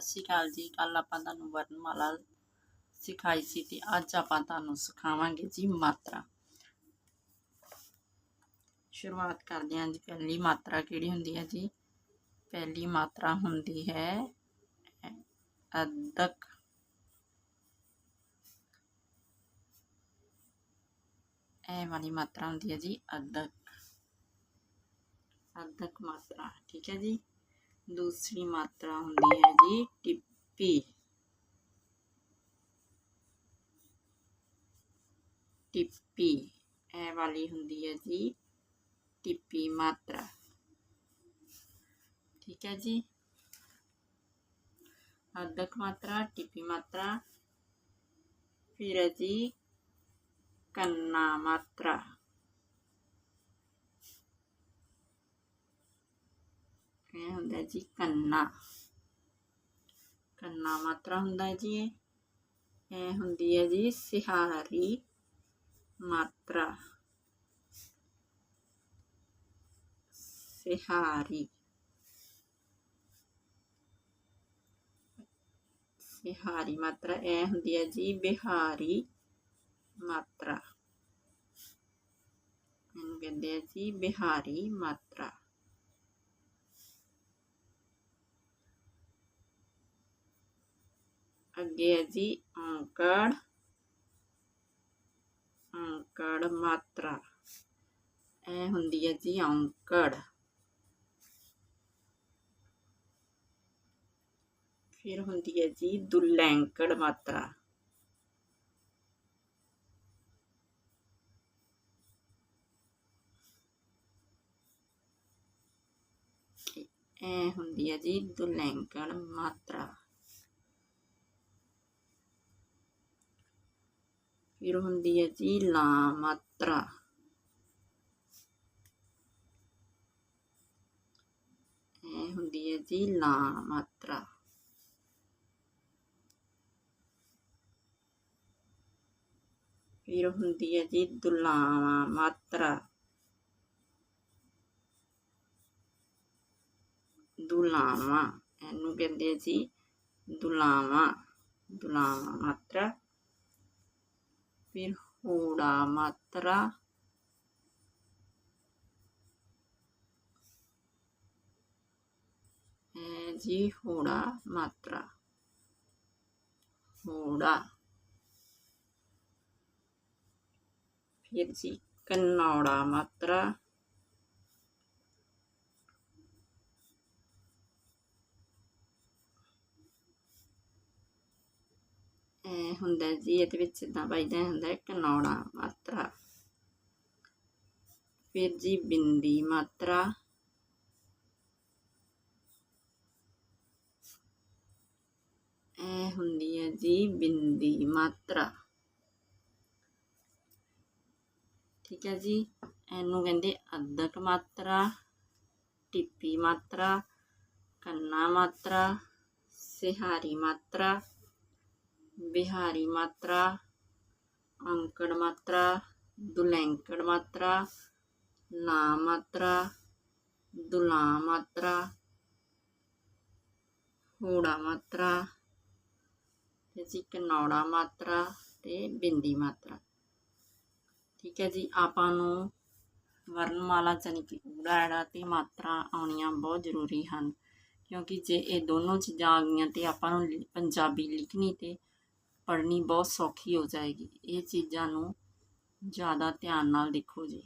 ਸਤਿ ਸ਼੍ਰੀ ਅਕਾਲ ਜੀ ਕੱਲ ਆਪਾਂ ਤੁਹਾਨੂੰ ਵਰਣਮਾਲਾ ਸਿਖਾਈ ਸੀ ਤੇ ਅੱਜ ਆਪਾਂ ਤੁਹਾਨੂੰ ਸਿਖਾਵਾਂਗੇ ਜੀ ਮਾਤਰਾ। ਸ਼ੁਰੂਆਤ ਕਰਦੇ ਹਾਂ ਜੀ, ਪਹਿਲੀ ਮਾਤਰਾ ਕਿਹੜੀ ਹੁੰਦੀ ਹੈ ਜੀ? ਪਹਿਲੀ ਮਾਤਰਾ ਹੁੰਦੀ ਹੈ ਅਦਕ। ਇਹ ਵਾਲੀ ਮਾਤਰਾ ਹੁੰਦੀ ਹੈ ਜੀ ਅਦਕ। ਅਦਕ ਮਾਤਰਾ, ਠੀਕ ਹੈ ਜੀ? ਦੂਸਰੀ ਮਾਤਰਾ ਹੁੰਦੀ ਹੈ ਜੀ ਟਿੱਪੀ ਟਿੱਪੀ ਇਹ ਵਾਲੀ ਹੁੰਦੀ ਹੈ ਜੀ ਟਿੱਪੀ ਮਾਤਰਾ ਠੀਕ ਹੈ ਜੀ ਅਰਧਕ ਮਾਤਰਾ ਟਿੱਪੀ ਮਾਤਰਾ ਫਿਰ ਹੈ ਜੀ ਕੰਨਾ ਮਾਤਰਾ ਇਹ ਹੁੰਦਾ ਜੀ, ਕੰਨਾ। ਕੰਨਾ ਮਾਤਰਾ ਹੁੰਦਾ ਜੀ ਇਹ। ਇਹ ਹੁੰਦੀ ਹੈ ਜੀ ਸਿਹਾਰੀ ਮਾਤਰਾ। ਸਿਹਾਰੀ। ਸਿਹਾਰੀ ਮਾਤਰਾ, ਇਹ ਹੁੰਦੀ ਹੈ ਜੀ ਬਿਹਾਰੀ ਮਾਤਰਾ। ਇਹਨੂੰ ਕਹਿੰਦੇ ਆ ਜੀ ਬਿਹਾਰੀ ਮਾਤਰਾ। ਅੱਗੇ ਹੈ ਜੀ ਔਂਕੜ ਔਂਕੜ ਮਾਤਰਾ। ਇਹ ਹੁੰਦੀ ਹੈ ਜੀ ਔਂਕੜ ਫਿਰ ਹੁੰਦੀ ਹੈ ਜੀ ਦੁਲੈਂਕੜ ਮਾਤਰਾ। ਇਹ ਹੁੰਦੀ ਹੈ ਜੀ ਦੁਲੈਂਕੜ ਮਾਤਰਾ। ਫਿਰ ਹੁੰਦੀ ਹੈ ਜੀ ਲਾ ਮਾਤਰਾ। ਇਹ ਹੁੰਦੀ ਹੈ ਜੀ ਲਾ ਮਾਤਰਾ। ਫਿਰ ਹੁੰਦੀ ਹੈ ਜੀ ਦੁਲਾਵਾ ਮਾਤਰਾ। ਦੁਲਾਵਾ, ਇਹਨੂੰ ਕਹਿੰਦੇ ਜੀ ਦੁਲਾਵਾ ਦੁਲਾਵਾ ਮਾਤਰਾ। ਫਿਰ ਹੂੜਾ ਮਾਤਰਾ। ਜੀ ਹੂੜਾ ਮਾਤਰਾ। ਹੂੜਾ। ਫਿਰ ਜੀ ਕਨੌੜਾ ਮਾਤਰਾ। ਹੁੰਦਾ ਜੀ, ਇਹਦੇ ਵਿੱਚ ਇਦਾਂ ਵੱਜਦਾ ਹੁੰਦਾ ਹੈ ਕਨੌੜਾ ਮਾਤਰਾ। ਫਿਰ ਜੀ ਬਿੰਦੀ ਮਾਤਰਾ। ਇਹ ਹੁੰਦੀ ਹੈ ਜੀ ਬਿੰਦੀ ਮਾਤਰਾ। ਠੀਕ ਹੈ ਜੀ, ਇਹਨੂੰ ਕਹਿੰਦੇ ਅੱਧਕ ਮਾਤਰਾ, ਟਿੱਪੀ ਮਾਤਰਾ, ਕੰਨਾ ਮਾਤਰਾ, ਸਿਹਾਰੀ ਮਾਤਰਾ। ਬਿਹਾਰੀ ਮਾਤਰਾ, ਅੰਕੜ ਮਾਤਰਾ, ਦੁਲੈਂਕੜ ਮਾਤਰਾ ਲਾ ਮਾਤਰਾ, ਦੁਲਾ ਮਾਤਰਾ, ਹੂੜਾ ਮਾਤਰਾ ਤੇ ਜੀ ਕਨੌੜਾ ਮਾਤਰਾ ਤੇ ਬਿੰਦੀ ਮਾਤਰਾ। ਠੀਕ ਹੈ ਜੀ, ਆਪਾਂ ਨੂੰ ਵਰਣਮਾਲਾ ਜਾਨੀ ਕਿ ਊੜਾ ਤੇ ਮਾਤਰਾ ਆਉਣੀਆਂ ਬਹੁਤ ਜ਼ਰੂਰੀ ਹਨ ਕਿਉਂਕਿ ਜੇ ਇਹ ਦੋਨੋਂ ਚੀਜ਼ਾਂ ਆ ਗਈਆਂ ਤੇ ਆਪਾਂ ਨੂੰ ਲਿ- ਪੰਜਾਬੀ ਲਿਖਣੀ ਤੇ ਪੜ੍ਹਨੀ ਬਹੁਤ ਸੌਖੀ ਹੋ ਜਾਏਗੀ। ਇਹ ਚੀਜ਼ਾਂ ਨੂੰ ਜ਼ਿਆਦਾ ਧਿਆਨ ਨਾਲ ਦੇਖੋ ਜੀ।